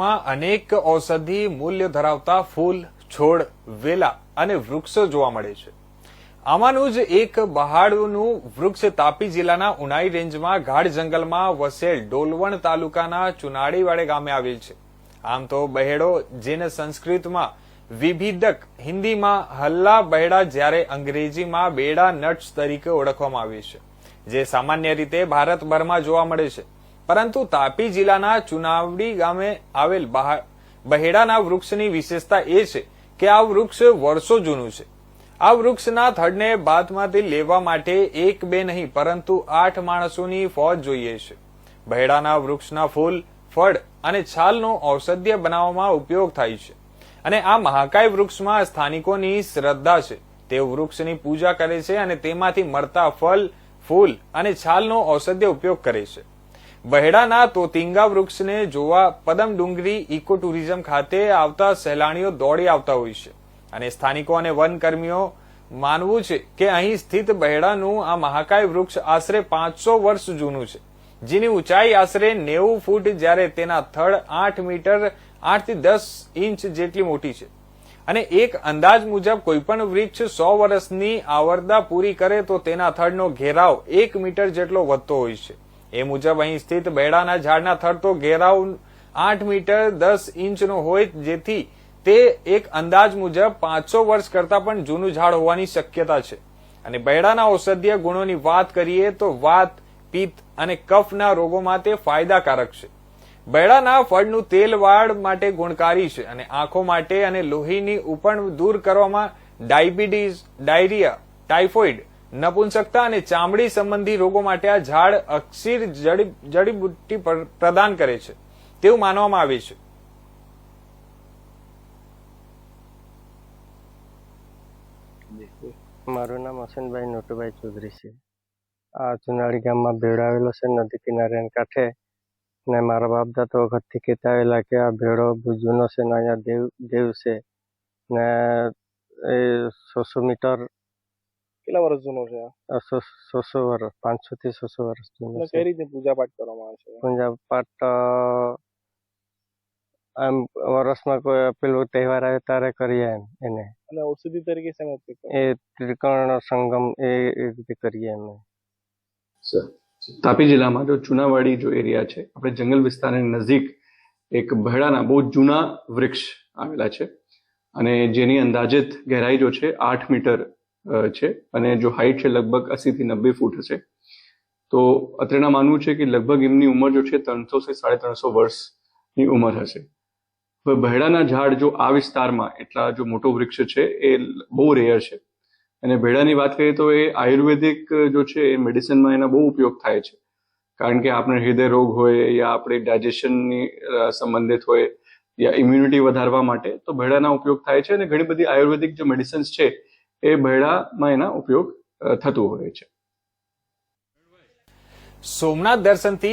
માં અનેક ઔષધિ મૂલ્ય ધરાવતા ફૂલ, છોડ, વેલા અને વૃક્ષો જોવા મળે છે. આમાંનું જ એક બહાડનું વૃક્ષ તાપી જિલ્લાના ઉનાઈ રેન્જમાં ગાઢ જંગલમાં વસેલ ડોલવણ તાલુકાના ચુનાડીવાડે ગામે આવેલ છે. આમ તો બહેડો જેને સંસ્કૃતમાં વિભિદક હિન્દીમાં હલ્લા બહેડા જ્યારે અંગ્રેજીમાં બેડા નટ્સ તરીકે ઓળખવામાં આવે છે. જે સામાન્ય રીતે ભારતભરમાં જોવા મળે છે. પરંતુ તાપી જિલ્લાના ચુનાવડી ગામે આવેલ બહા- બહેડાના વૃક્ષની વિશેષતા એ છે કે આ વૃક્ષ વર્ષો જૂનું છે. આ વૃક્ષના થડને બાદમાંથી લેવા માટે એક બે નહીં, પરંતુ આઠ માણસોની ફોજ જોઈએ છે. બહેડાના વૃક્ષના ફૂલ, ફળ અને છાલનો ઔષધ્ય બનાવવામાં ઉપયોગ થાય છે. અને આ મહાકાય વૃક્ષમાં સ્થાનિકોની શ્રદ્ધા છે. તે વૃક્ષની પૂજા કરે છે અને તેમાંથી મળતા ફળ, ફૂલ અને છાલનો ઔષધ્ય ઉપયોગ કરે છે. બહેડાના તોતિંગા વૃક્ષને જોવા પદમ ડુંગરી ઇકો ટુરિઝમ ખાતે આવતા સહેલાણીઓ દોડી આવતા હોય છે. અને સ્થાનિકો અને વનકર્મીઓ માનવું છે કે અહીં સ્થિત બહેડાનું આ મહાકાય વૃક્ષ આશરે પાંચસો વર્ષ જૂનું છે. જેની ઊંચાઈ આશરે નેવું ફૂટ જ્યારે તેના થડ આઠ મીટર, આઠથી દસ ઇંચ જેટલી મોટી છે. અને એક અંદાજ મુજબ કોઈપણ વૃક્ષ સો વર્ષની આવરદા પૂરી કરે તો તેના થડનો ઘેરાવ એક મીટર જેટલો વધતો હોય છે. એ મુજબ અહીં સ્થિત બેડાના ઝાડના થડ તો ઘેરાવ આઠ મીટર દસ ઇંચનો હોય, જેથી તે એક અંદાજ મુજબ પાંચસો વર્ષ કરતા પણ જૂનું ઝાડ હોવાની શક્યતા છે. અને બૈડાના ઔષધીય ગુણોની વાત કરીએ તો વાત, પિત્ત અને કફના રોગોમાં તે ફાયદાકારક છે. બૈડાના ફળનું તેલ વાળ માટે ગુણકારી છે અને આંખો માટે અને લોહીની ઉપણ દૂર કરવામાં ડાયાબિટીસ, ડાયરિયા, ટાઇફોઇડ નપુંસકતા અને ચામડી સંબંધી રોગો માટે આ ઝાડ અક્ષીર જડીબુટ્ટી પર- પ્રદાન કરે છે. તેવું માનવામાં આવે છે. મારું નામ હસનભાઈ નોટુભાઈ ચૌધરી છે. આ ચુનાળી ગામમાં ભેળ આવેલો છે, નદી કિનારે કાંઠે. ને મારા બાપ દાદા વખતથી કહેતા આવેલા કે આ ભેળો જૂનો છે ને અહીંયા દેવ દેવ છે. ને એ સોસો મીટર કેટલા વર્ષ જૂનો છે સોસો વર્ષ પાંચસો થી સોસો વર્ષ જૂનો કઈ રીતે પૂજા પાઠ કરવામાં આવે છે? પૂજા પાઠ આમ વર્ષમાં કોઈ પેલો તહેવાર આવે ત્યારે કરીએ એમ એને. અને ઔષધિ તરીકે શેનો ઉપયોગ એ ત્રિકર્ણ સંગમ એ રીતે કરીએ અમે તાપી જિલ્લામાં જો ચુનાવાડી જો એરિયા છે આપણે જંગલ વિસ્તારની નજીક એક ભેળાના બહુ જૂના વૃક્ષ આવેલા છે અને જેની અંદાજિત ગહેરાઈ જો છે આઠ મીટર છે. અને જો હાઈટ છે લગભગ અસી થી નબ્બે ફૂટ હશે. તો અત્રેના માનવું છે કે લગભગ એમની ઉંમર જો છે ત્રણસો થી સાડે ત્રણસો વર્ષની ઉંમર હશે. ભેડાના ઝાડ જો આ વિસ્તારમાં એટલા જો મોટો વૃક્ષ છે એ બહુ રેયર છે. અને ભેડાની વાત કરીએ તો એ આયુર્વેદિક જો છે એ મેડિસિનમાં એના બહુ ઉપયોગ થાય છે. કારણ કે આપણે હૃદય રોગ હોય યા આપણે ડાયજેશનની સંબંધિત હોય યા ઇમ્યુનિટી વધારવા માટે તો ભેડાના ઉપયોગ થાય છે અને ઘણી બધી આયુર્વેદિક જે મેડિસિન્સ છે એ ભેડામાં એના ઉપયોગ થતું હોય છે. સોમનાથ દર્શનથી